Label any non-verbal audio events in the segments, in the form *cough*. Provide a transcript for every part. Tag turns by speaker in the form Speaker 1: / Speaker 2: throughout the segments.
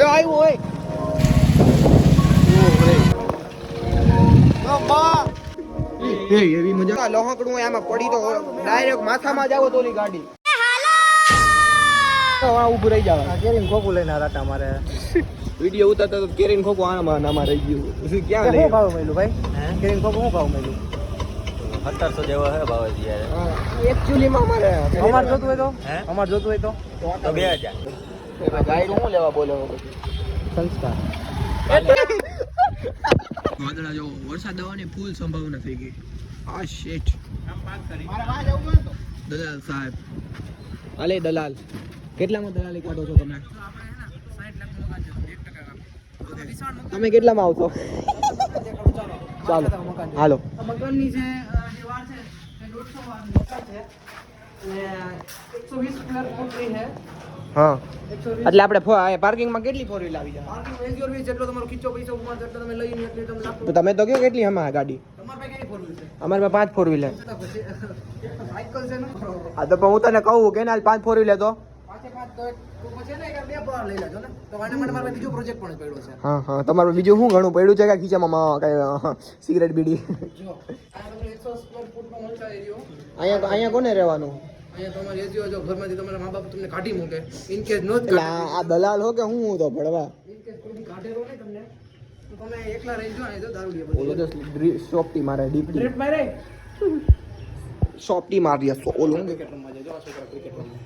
Speaker 1: એ આવ્યું હોય એ એવી મજા. લહોકડું આમાં પડી તો ડાયરેક્ટ માથામાં જાવ આવો તો ઓલી ગાડી. હા ઊભું રહી જવા
Speaker 2: કેરીન ખોખું લઈને આવ્યા હતા અમારે.
Speaker 1: વીડિયો ઉતારતા તો કેરીન ખોખું આમાં ને રહી ગયું. ક્યાં લઈ
Speaker 2: ભાવ મળ્યું ભાઈ? કેરીન ખોખું શું ભાવ મળ્યું?
Speaker 3: સત્તરસો જેવો હે ભાવ અત્યારે
Speaker 1: એકચ્યુઅલીમાં અમારે.
Speaker 2: અમારે જોતું હોય તો? અમારે જોતું હોય તો?
Speaker 3: તો બે હજાર.
Speaker 1: ગાઈડ હું લેવા બોલો
Speaker 2: સંસ્કાર. *laughs*
Speaker 1: વાદળા જો વરસાદ આવવાની ફૂલ સંભાવના થઈ ગઈ. આ શેઠ દલાલ સાહેબ. હાલે દલાલ. કેટલામાં દલાલી કાઢો છો તમે? તમે કેટલામાં આવશો? ચાલો. હાલો.
Speaker 2: મકાનની છે જે વાર છે એ દોઢસો વાર મકાન છે. અને એકસો વીસ સ્ક્વેર ફૂટની છે.
Speaker 1: હા. એટલે આપણે પાર્કિંગમાં કેટલી ફોર વ્હીલ આવી જાય?
Speaker 2: પાર્કિંગ એસી ઓર વીસ જેટલો તમારો ખીચો પૈસો ઉમર જેટલો તમે લઈને એટલે તમને લાગતો
Speaker 1: તો તમે તો કયો કેટલી હમા ગાડી?
Speaker 2: તમારે પાસે કેટલી ફોર વ્હીલ છે?
Speaker 1: અમારે પાસે પાંચ ફોર વ્હીલ
Speaker 2: છે. પછી સાયકલ છે ને?
Speaker 1: આ તો હું તને કહું કે ના પાંચ ફોર વ્હીલ તો.
Speaker 2: પાંચે પાંચ તો એક તો પછી ને એક બે પર લઈ લેજો ને. તો આના માટે મારે બીજો પ્રોજેક્ટ પણ પડ્યો છે.
Speaker 1: હા હા તમારું બીજું શું ઘણું પડ્યું છે? કે ખીચામાં કઈ સિગરેટ બીડી?
Speaker 2: જો આ તમને એકસો સ્ક્વેર ફૂટનો મોટા એરિયો
Speaker 1: અહીંયા અહીંયા કોને રહેવાનું?
Speaker 2: અહીંયા તમારે એસીઓ જો ઘરમાંથી તમારા મા બાપ તમને કાઢી મૂકે ઇન કેસ નો જ
Speaker 1: એટલે
Speaker 2: કાઢે
Speaker 1: આ આ દલાલ હો કે હું હું તો ભણવા
Speaker 2: ઇન કેસ કોઈ બી કાઢેલો નહીં તમને તો તમે એકલા રહી જાઓ ને તો દારૂ લે
Speaker 1: ઓલો તો શોપટી મારે ડીપડી
Speaker 2: ટ્રેપ મારે
Speaker 1: શોપટી મારી સો ઓલું હું
Speaker 2: ક્રિકેટ રમવા જાય જો આ છોકરા ક્રિકેટ રમે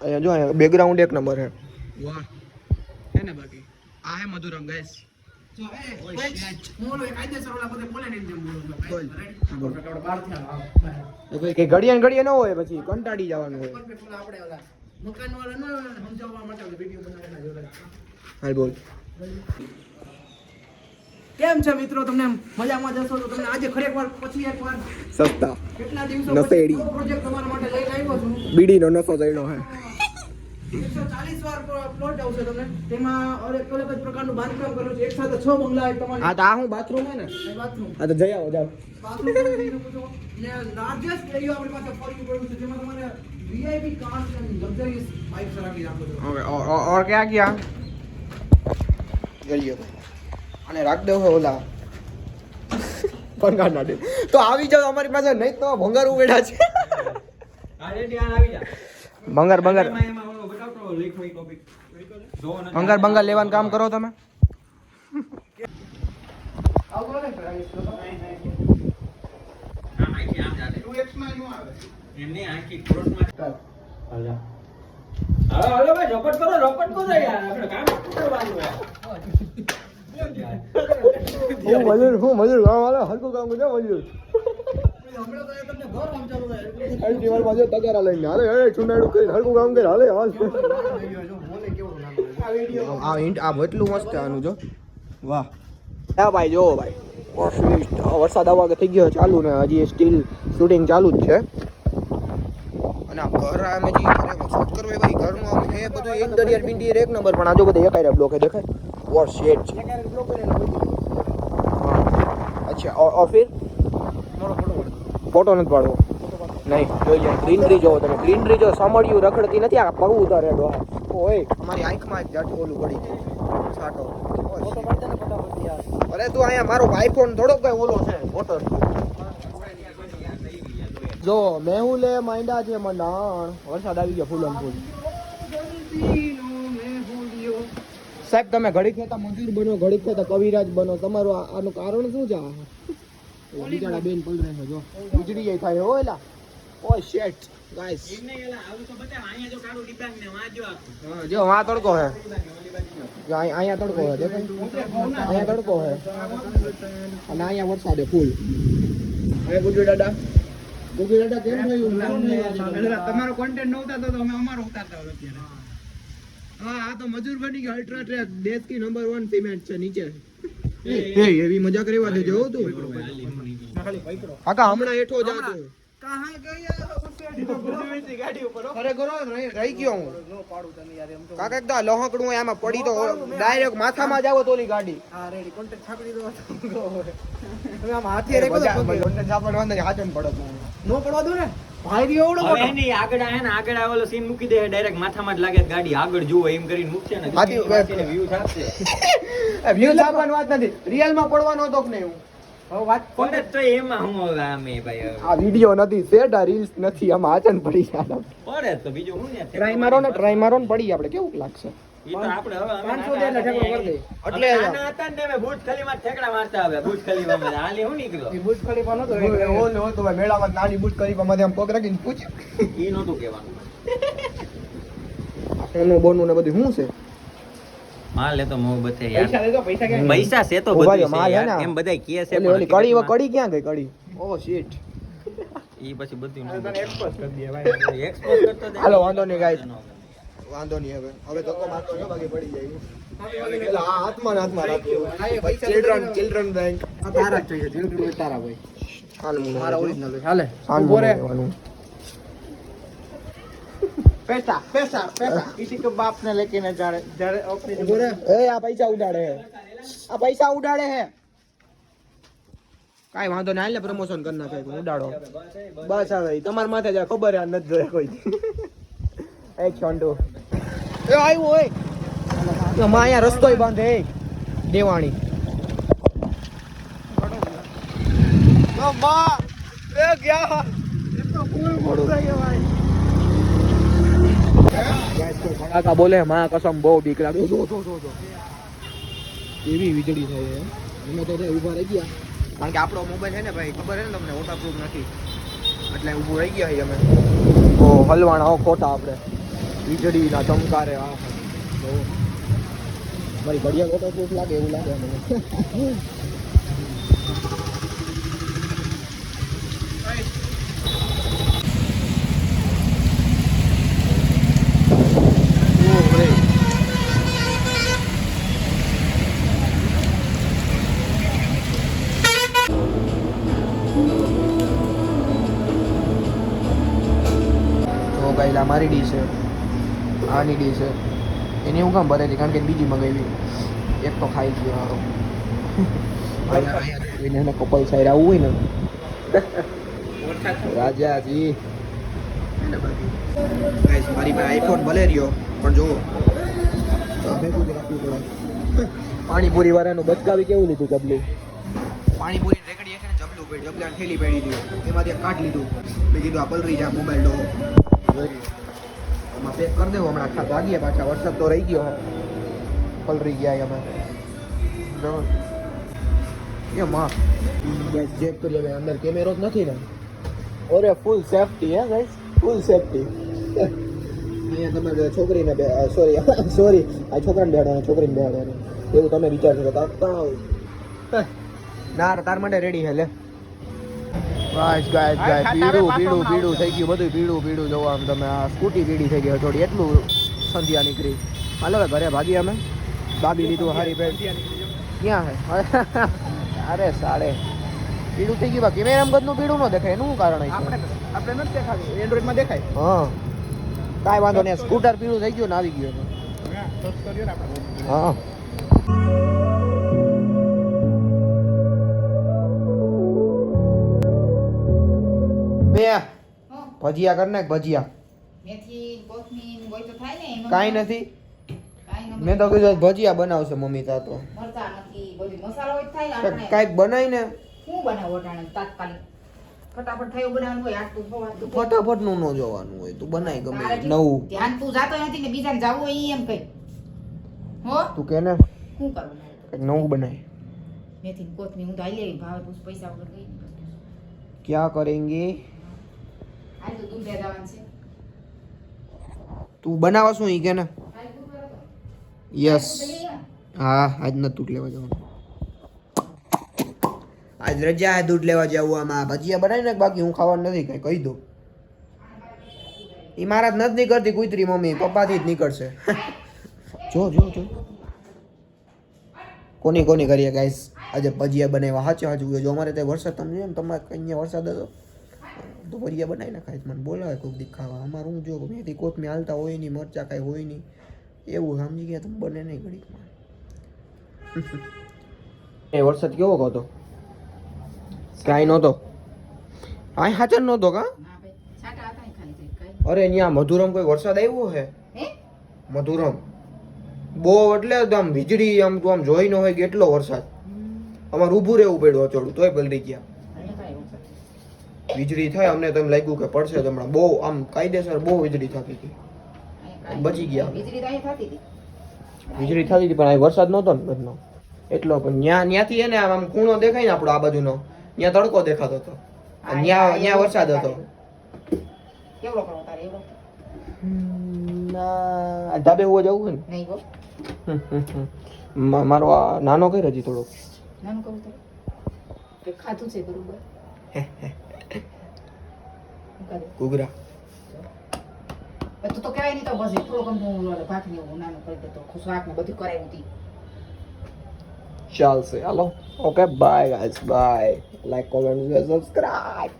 Speaker 1: અહીંયા જો અહીંયા બેકગ્રાઉન્ડ એક નંબર છે વાહ હે ને બાકી આ હે મધુરમ ગાઈસ
Speaker 2: બધે બોલે ને
Speaker 1: હોય પછી કંટાળી જવાનું હોય. હાલ બોલ.
Speaker 2: કેમ છે મિત્રો તમને મજામાં જશો તો તમને આજે ખરેખર પછી એક વાર
Speaker 1: સસ્તા
Speaker 2: કેટલા દિવસો
Speaker 1: નશેડી.
Speaker 2: પ્રોજેક્ટ તમારા માટે લઈને આવ્યો છું.
Speaker 1: બીડીનો નસો ચડ્યો હે.
Speaker 2: એકસો ચાલીસ વાર પ્લોટ આવશે તમને. તેમાં અલગ અલગ જ પ્રકારનું બાંધકામ કરેલું છે. એક સાથે છ બંગલા તમારે
Speaker 1: આ તો આ હું બાથરૂમ હે ને?
Speaker 2: બાથરૂમ
Speaker 1: હા તો જઈ આવો જાઓ.
Speaker 2: બાથરૂમ કરી દીધું બધું. ને લાર્જેસ્ટ એરિયો આપણી પાસે ફરી પડ્યું છે જેમાં તમારે VIP cars and luxuries bikes રાખી રાખો છો.
Speaker 1: હવે ઓર ઓર- ઓર ક્યાં ગયા? ગલીઓ અને રાખ દો હે ઓલા ભંગાર ના તો આવી જાવ અમારી પાસે નહીં તો ભંગાર ઉવેડા છે. ભંગાર ભંગાર. ભંગાર ભંગાર લેવાનું કામ કરો તમે.
Speaker 2: આવું કરો ને
Speaker 1: હું મજૂર હું મજૂર ગામ વાળો હલકું કામ કરજો મજૂર.
Speaker 2: એ
Speaker 1: દિવાલ તગારા લઈને હાલે ચુનાડું કરીને કામ કરે આ હિન્ટ આ એટલું મસ્ત આનું જો. વાહ. હા ભાઈ જો ભાઈ. વરસાદ આવવા કે થઈ ગયો ચાલુ ને હજી સ્ટીલ શૂટિંગ ચાલુ જ છે. અને આ ઘર અમે જે ઘરે શૂટ કરવું એ ભાઈ છે બધું એક દરિયાર પિંડી એક નંબર પણ આ જો બધા એકાયરા બ્લોક દેખાય. વોર શેડ છે. અચ્છા ઓર ઓર ફિર ફોટો નથી પાડવો. નહીં જોઈ લે ગ્રીનરી જોવો તમે. ગ્રીનરી જો સમળ્યું રખડતી નથી આ પગ ઉતારે ડો ઓય અમારી આંખમાં જ જાટ ઓલું પડી ગયું. છાંટો. અરે તું અહીંયા મારો આઈફોન થોડોક કઈ ઓલો છે મોટર જો મેહુલ લે માંડ્યા છે મંડાણ વરસાદ આવી ગયો ફૂલમ ફૂલ સાહેબ તમે ઘડીક થતા મજૂર બનો ઘડીક થતા કવિરાજ બનો. તમારું આનું કારણ શું છે? બિચારા બેન પલરે છે જો. વીજળી જાય થાય હો એલા. Oh shit guys. હા જો વાં તડકો હે. જો અહીં- અહીંયા તડકો હે દેખો અહીંયા તડકો હે. અને અહીંયા વરસાદ હે ફૂલ. હવે ગુજુ દાદા. ગુજુ દાદા કેમ થયું?
Speaker 2: તમારો કોન્ટેન્ટ ન ઉતારતો તો અમે અમારો ઉતારતા હોય અત્યારે.
Speaker 1: હા આ તો મજૂર બની ગયા અલ્ટ્રા ટ્રેક દેશ કી નંબર વન સિમેન્ટ છે નીચે. એ એવી મજાક કરવા દેજો તું કાકા હમણાં હેઠો જા તું
Speaker 2: કહાં ગયા ગાડી ઉપર
Speaker 1: ખરેખર હો, રહી રહી ગયો હું
Speaker 2: નો પાડું તને યાર એમ
Speaker 1: લહકડું પડી તો ડાયરેક્ટ માથામાં જ આવો તો ઓલી ગાડી મજા-. મજા- મજા હાથે પડે
Speaker 2: નો પડવા દો ને
Speaker 1: ભાઈ એવડો મોટો.
Speaker 3: એની આગળ આ હે ને આગળ આવેલો સીન મૂકી દે ડાયરેક્ટ માથામાં જ લાગે ગાડી. આગળ જુઓ એમ કરીને મૂકશે ને
Speaker 1: હાથી,
Speaker 3: વ્યૂ થશે
Speaker 1: વ્યૂ છાપવાની વાત નથી. રિયલમાં પડવાનો હતો કે નહીં હવે વાત
Speaker 3: પણ તો એમાં હું આમે ભાઈ
Speaker 1: આ વિડિયો નથી સેટ આ રીલ્સ નથી આમાં આચન પડી જાય
Speaker 3: પડે તો બીજું હું ને
Speaker 1: ટ્રાય મારો ને ટ્રાય મારો ને પડી આપણે. કેવું લાગશે?
Speaker 3: ઈ તો આપણે હવે અમે
Speaker 1: 500 જેટલા ઠેકડો કરી દઈએ.
Speaker 3: એટલે
Speaker 1: એટલે
Speaker 3: નાના હતા ને અમે બુર્જ ખલીફા ઠેકડા મારતા હવે બુર્જ ખલીફામાં હાલી હું નીકળ્યો?
Speaker 1: બુજ ખલીફા નતો ઓલ હતો ભાઈ મેળામાં નાની બુજ ખલીફા માંથી આમ પગ રાખીને પૂછ
Speaker 3: ઈ નહોતું કહેવાનું.
Speaker 1: એનું બોનું ને બધું શું છે?
Speaker 3: માલ લેતો મોહ
Speaker 1: પૈસા
Speaker 3: યાર.
Speaker 1: પૈસા
Speaker 3: છે તો બધું છે યાર. એમ બધાય કહે છે
Speaker 1: ઓલી ઓલી
Speaker 3: પણ
Speaker 1: કડી કડી ક્યાં ગઈ કડી? ઓ શીટ
Speaker 3: ઈ પછી બધું
Speaker 1: એક્સપોઝ કરી દઈએ ભાઈ.
Speaker 3: એક્સપોઝ કરતો
Speaker 1: હાલો, વાંધો નહીં, guys. વાંધો નહીં હવે. હવે ધક્કો મારતો ન બાકી પડી જાય. પૈસા બાપ ને લેકે ન જાડે
Speaker 2: આ પૈસા
Speaker 1: ઉડાડે હે. આ પૈસા ઉડાડે હે. કાઈ વાંધો ના લે પ્રમોશન કરી નાખે. ઉડાડો. બસ હવે તમારા માથે જાય ખબર આ નથી જોયા કોઈ. એક છોંડો. એ આવ્યો હોય. એ માં અહીંયા રસ્તોય બાંધે. એ દેવાણી એ ગયા કાકા બોલે માં કસમ બહુ બીક લાગે. એવી વીજળી છે અમે તો ઊભા ઊભા રહી ગયા. કારણ કે આપણો મોબાઈલ છે ને ભાઈ ખબર છે ને તમને? વોટરપ્રૂફ નથી. એટલે ઊભું રહી ગયા અમે. હલવાણા કોટા ખોટા આપણે. વીજળીના ચમકારે આ. મારી ઘડિયાળ વોટરપ્રૂફ લાગે એવું લાગે મને મારી ડી છે આની ડી છે. એની હું કામ ભરેલી કારણ કે બીજી મંગાવી. એક તો ખાઈ ગયો હારો. *laughs* એને કપલ સાઈડ આવવું હોય ને. રાજાજી. મારી પાસે આઈફોન ભલે રહ્યો પણ જો ભેગું જ રાખવું પાણીપુરી વાળાનું બચકાવી કેવું લીધું જબલું? પાણીપુરી રેકડી છે ને જબલું પડ્યું જબલા થેલી પડી દીધું. એમાંથી કાઢ લીધું. મેં કીધું આ પલરી જા મોબાઈલ લો આમાં પેક કરી દેવો. હમણાં ખા ભાગીએ પાછા. વરસાદ તો રહી ગયો પલરી ગયા અમે જો. એ માં. ગેસ ચેક કરી હવે અંદર કેમેરો જ નથી ને. ઓરે ફૂલ સેફટી હે, ગાઈસ? ફૂલ સેફટી અહીંયા તમારે છોકરીને બે સોરી સોરી *laughs* આ છોકરાને બેહાડવાનું, છોકરીને બેહાડવાનું. એવું તમે વિચારશો કે તા- તા- ના, તાર માટે રેડી છે, લે. ગાઈસ ગાઈસ ગાઈસ પીળું પીડું પીડું થઈ ગયું બધું પીળું પીડું જોવો આમ તમે. આ સ્કૂટી પીળી થઈ ગઈ થોડી એટલું સંધ્યા નીકળી. હાલો હવે ઘરે ભાગી અમે. બાબી લીધું હારી પેન્ટ ક્યાં હે? *laughs* અરે સાડે પીડું થઈ ગયું કેમેરા ગદનું પીડું ન દેખાય એનું કારણ
Speaker 2: આપણે આપણે નથી દેખાતું. એન્ડ્રોઈડમાં દેખાય.
Speaker 1: હા. કાંઈ વાંધો નહીં. સ્કૂટર પીળું થઈ ગયું ને આવી ગયું. હા. ભજીયા કર નાખ ભજીયા?
Speaker 4: ને
Speaker 1: કાંઈ નથી. મેં તો કીધું ભજીયા બનાવશે મમ્મી તા. તો કાંઈક ને.
Speaker 4: બનાવો તાત્કાલિક?
Speaker 1: ફટાફટનું ન જોવાનું હોય તું બનાય ગમે નવું.
Speaker 4: ધ્યાન તું જાતો નથી ને બીજાને જાવું હોય એમ કઈ. હો?
Speaker 1: તું કે ને?
Speaker 4: શું કરવું?
Speaker 1: કંઈક નવું બનાય.
Speaker 4: મેથી ને હું તો હાલી લેવી ભાવે પૈસા વગર
Speaker 1: ક્યાં કરેંગે?
Speaker 4: તો
Speaker 1: બનાવો શું ઈ કે ને. યસ? હા આજ નથી દૂધ લેવા જવાનું. આજ રજા હે દૂધ લેવા જવું આમાં. ભજીયા બનાવીને બાકી હું ખાવાનું નથી કઈ કહી દઉં એ મારા જ નથી નીકળતી કુતરી મમ્મી. પપ્પાથી જ નીકળશે. *laughs* જો જો જો. કોની કોની કરીએ ગાઈસ આજે ભજીયા બનાવ્યા. હાચે હાચું. જો અમારે ત્યાં વરસાદ તમને ને તમારે અહીંયા વરસાદ હતો? તો વરિયા બનાવી નાખાય મને બોલાવે કોઈક દી ખાવા. અમારે હું જો મેથી કોથમી હાલતા હોય નહીં મરચા કાંઈ હોય નહીં. એવું સમજી ગયા? તમે બને નહીં ઘડીકમાં એ વરસાદ કેવો હતો? કાંઈ નહોતો? આ હાચર નહોતો કા? અરે અહીંયા મધુરમ કોઈ વરસાદ આવ્યો હે?
Speaker 4: હે?
Speaker 1: મધુરમ. બહુ એટલે આમ વીજળી આમ તું આમ જોઈ ન હોય કેટલો વરસાદ. અમારે ઊભું રહેવું પડ્યું અચોડું તોય પલટી ગયા. વીજળી થાય અમને તો એમ લાગ્યું કે પડશે તો હમણાં બહુ આમ કાયદેસર બહુ વીજળી થતી હતી. બચી ગયા.
Speaker 4: વીજળી થતી હતી.
Speaker 1: વીજળી થતી હતી પણ અહીં વરસાદ નહોતો ને બધનો. એટલો પણ ન્યા ન્યાથી એને આમ ખૂણો દેખાય ને આપણો આ બાજુનો ત્યાં તડકો દેખાતો હતો. ન્યા ન્યા વરસાદ હતો.
Speaker 4: કેવડો કરો તારે એવડો
Speaker 1: ના, ધાબે હોવા જવું ને.
Speaker 4: નહીં ગો
Speaker 1: મારો નાનો કઈ હજી થોડો
Speaker 4: નાનો કરું તો? તે ખાધું છે બરોબર? કરે? તું તો કહેવાય નહીં તો બસ થોડું ગમતું હું ભાખરી એવું નાનું કરી દેતો ખુશવાક ને બધું કરાવી હતી
Speaker 1: ચાલશે. હાલો. Okay bye guys bye like comment subscribe